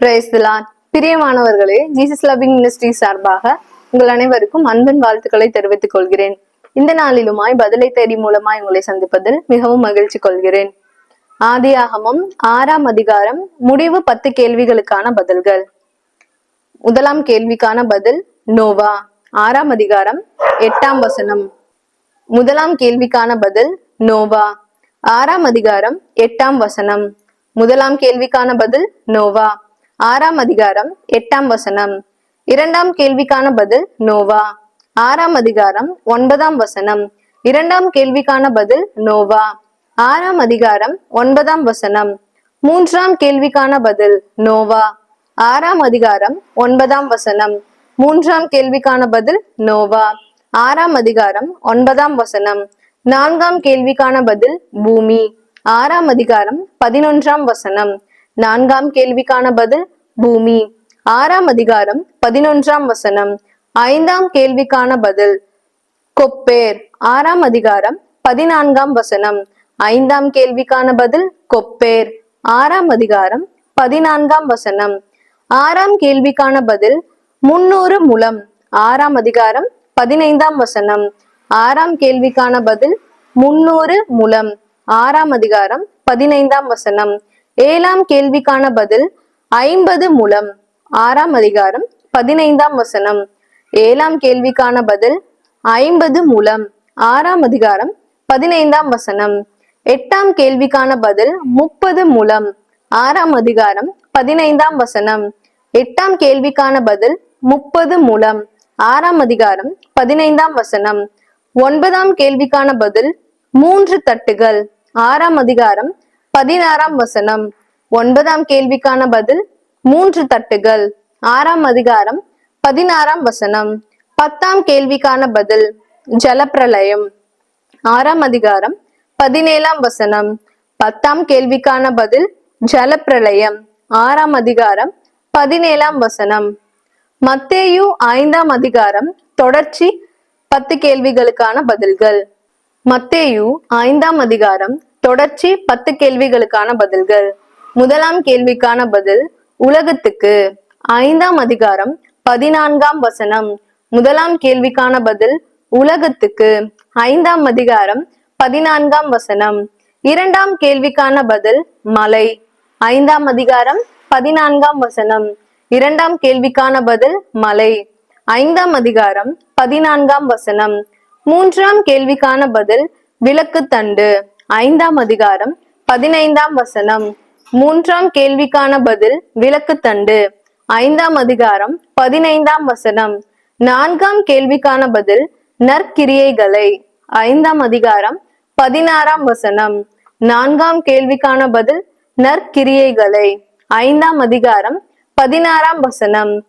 பிரேஸ்லான் பிரியமானவர்களே Jesus loving ministry சார்பாக உங்கள் அனைவருக்கும் அன்பின் வாழ்த்துக்களை தெரிவித்துக் கொள்கிறேன். இந்த நாளிலுமாய் பதிலை தேடி மூலமாய் உங்களை சந்திப்பதில் மிகவும் மகிழ்ச்சி கொள்கிறேன். ஆதியாகமம் ஆறாம் அதிகாரம் முடிவு பத்து கேள்விகளுக்கான பதில்கள். முதலாம் கேள்விக்கான பதில் நோவா. ஆறாம் அதிகாரம் எட்டாம் வசனம். முதலாம் கேள்விக்கான பதில் நோவா. ஆறாம் அதிகாரம் எட்டாம் வசனம். முதலாம் கேள்விக்கான பதில் நோவா. ஆறாம் அதிகாரம் எட்டாம் வசனம். இரண்டாம் கேள்விக்கான பதில் நோவா. ஆறாம் அதிகாரம் ஒன்பதாம் வசனம். இரண்டாம் கேள்விக்கான பதில் நோவா. ஆறாம் அதிகாரம் ஒன்பதாம் வசனம். மூன்றாம் கேள்விக்கான பதில் நோவா. ஆறாம் அதிகாரம் ஒன்பதாம் வசனம். மூன்றாம் கேள்விக்கான பதில் நோவா. ஆறாம் அதிகாரம் ஒன்பதாம் வசனம். நான்காம் கேள்விக்கான பதில் பூமி. ஆறாம் அதிகாரம் பதினொன்றாம் வசனம். நான்காம் கேள்விக்கான பதில் பூமி. ஆறாம் அதிகாரம் பதினொன்றாம் வசனம். ஐந்தாம் கேள்விக்கான பதில் கொப்பேர். ஆறாம் அதிகாரம் பதினான்காம் வசனம். ஐந்தாம் கேள்விக்கான பதில் கொப்பேர். ஆறாம் அதிகாரம் பதினான்காம் வசனம். ஆறாம் கேள்விக்கான பதில் முன்னூறு முலம் ஆறாம் அதிகாரம் பதினைந்தாம் வசனம். ஆறாம் கேள்விக்கான பதில் முன்னூறு முலம் ஆறாம் அதிகாரம் பதினைந்தாம் வசனம். ஏழாம் கேள்விக்கான பதில் ஐம்பது முலம். ஆறாம் அதிகாரம் பதினைந்தாம் வசனம். ஏழாம் கேள்விக்கான பதில் ஐம்பது முலம். ஆறாம் அதிகாரம் பதினைந்தாம் வசனம். எட்டாம் கேள்விக்கான பதில் முப்பது முலம். ஆறாம் அதிகாரம் பதினைந்தாம் வசனம். எட்டாம் கேள்விக்கான பதில் முப்பது முலம். ஆறாம் அதிகாரம் பதினைந்தாம் வசனம். ஒன்பதாம் கேள்விக்கான பதில் மூன்று தட்டுகள். ஆறாம் அதிகாரம் பதினாறாம் வசனம். ஒன்பதாம் கேள்விக்கான பதில் மூன்று தட்டுகள். ஆறாம் அதிகாரம் பதினாறாம் வசனம். பத்தாம் கேள்விக்கான பதில் ஜலப்பிரளயம். ஆறாம் அதிகாரம் பதினேழாம் வசனம். பத்தாம் கேள்விக்கான பதில் ஜலப்பிரளயம். ஆறாம் அதிகாரம் பதினேழாம் வசனம். மத்தேயு ஐந்தாம் அதிகாரம் தொடர்ச்சி பத்து கேள்விகளுக்கான பதில்கள். மத்தேயு ஐந்தாம் அதிகாரம் தொடர்ச்சி பத்து கேள்விகளுக்கான பதில்கள். முதலாம் கேள்விக்கான பதில் உலகத்துக்கு. ஐந்தாம் அதிகாரம் பதினான்காம் வசனம். முதலாம் கேள்விக்கான பதில் உலகத்துக்கு. ஐந்தாம் அதிகாரம் பதினான்காம் வசனம். இரண்டாம் கேள்விக்கான பதில் மலை. ஐந்தாம் அதிகாரம் பதினான்காம் வசனம். இரண்டாம் கேள்விக்கான பதில் மலை. ஐந்தாம் அதிகாரம் பதினான்காம் வசனம். மூன்றாம் கேள்விக்கான பதில் விளக்கு தண்டு ஐந்தாம் அதிகாரம் பதினைந்தாம் வசனம். மூன்றாம் கேள்விக்கான பதில் விளக்கு தண்டு. ஐந்தாம் அதிகாரம் பதினைந்தாம் வசனம். நான்காம் கேள்விக்கான பதில் நற்கிரியைகளை. ஐந்தாம் அதிகாரம் பதினாறாம் வசனம். நான்காம் கேள்விக்கான பதில் நற்கிரியைகளை. ஐந்தாம் அதிகாரம் பதினாறாம் வசனம்.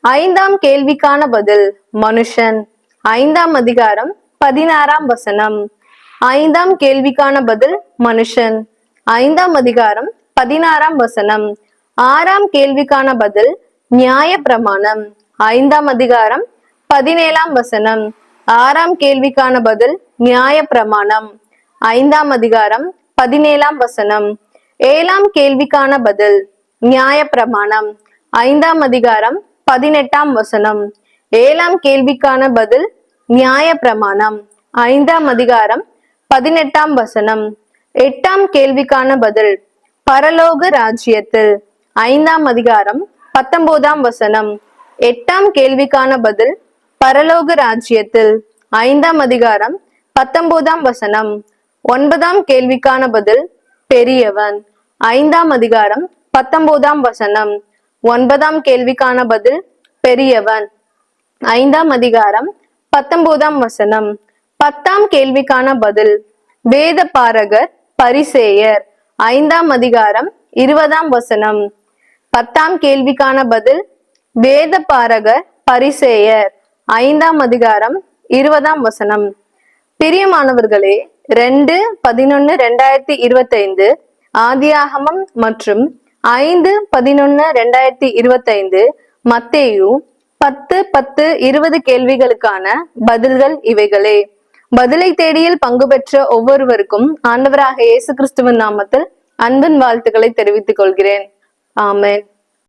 ஐந்தாம் கேள்விக்கான பதில் மனுஷன். ஐந்தாம் அதிகாரம் பதினாறாம் வசனம். ஐந்தாம் கேள்விக்கான பதில் மனுஷன். ஐந்தாம் அதிகாரம் பதினாறாம் வசனம். ஆறாம் கேள்விக்கான பதில் நியாய பிரமாணம். ஐந்தாம் அதிகாரம் பதினேழாம் வசனம். ஆறாம் கேள்விக்கான பதில் நியாய பிரமாணம். ஐந்தாம் அதிகாரம் பதினேழாம் வசனம். ஏழாம் கேள்விக்கான பதில் நியாய பிரமாணம். ஐந்தாம் அதிகாரம் பதினெட்டாம் வசனம். ஏழாம் கேள்விக்கான பதில் நியாய பிரமாணம். ஐந்தாம் அதிகாரம் பதினெட்டாம் வசனம். எட்டாம் கேள்விக்கான பதில். பரலோக ராஜ்யத்தில். ஐந்தாம் அதிகாரம் பத்தொன்பதாம் வசனம். எட்டாம் கேள்விக்கான பதில். பரலோக ராஜ்யத்தில். ஐந்தாம் அதிகாரம் பத்தொன்பதாம் வசனம். ஒன்பதாம் கேள்விக்கான பதில். பெரியவன். ஐந்தாம் அதிகாரம் பத்தொன்பதாம் வசனம். ஒன்பதாம் கேள்விக்கான பதில். பெரியவன். ஐந்தாம் அதிகாரம் பத்தொன்பதாம் வசனம். பத்தாம் கேள்விக்கான பதில். வேத பாரகர் பரிசேயர். ஐந்தாம் அதிகாரம் இருபதாம் வசனம். பத்தாம் கேள்விக்கான பதில். வேத பாரகர் பரிசேயர். ஐந்தாம் அதிகாரம் இருபதாம் வசனம். பிரியமானவர்களே ரெண்டு பதினொன்னு ரெண்டாயிரத்தி இருபத்தைந்து ஆதியாகமம் மற்றும் ஐந்து பதினொன்னு ரெண்டாயிரத்தி இருபத்தைந்து மத்தேயு பத்து பத்து இருபது கேள்விகளுக்கான பதில்கள் இவைகளே. பதிலை தேடியில் பங்கு பெற்ற ஒவ்வொருவருக்கும் ஆண்டவராக இயேசு கிறிஸ்துவின் நாமத்தில் அன்பின் வாழ்த்துக்களை தெரிவித்துக் கொள்கிறேன். ஆமேன்.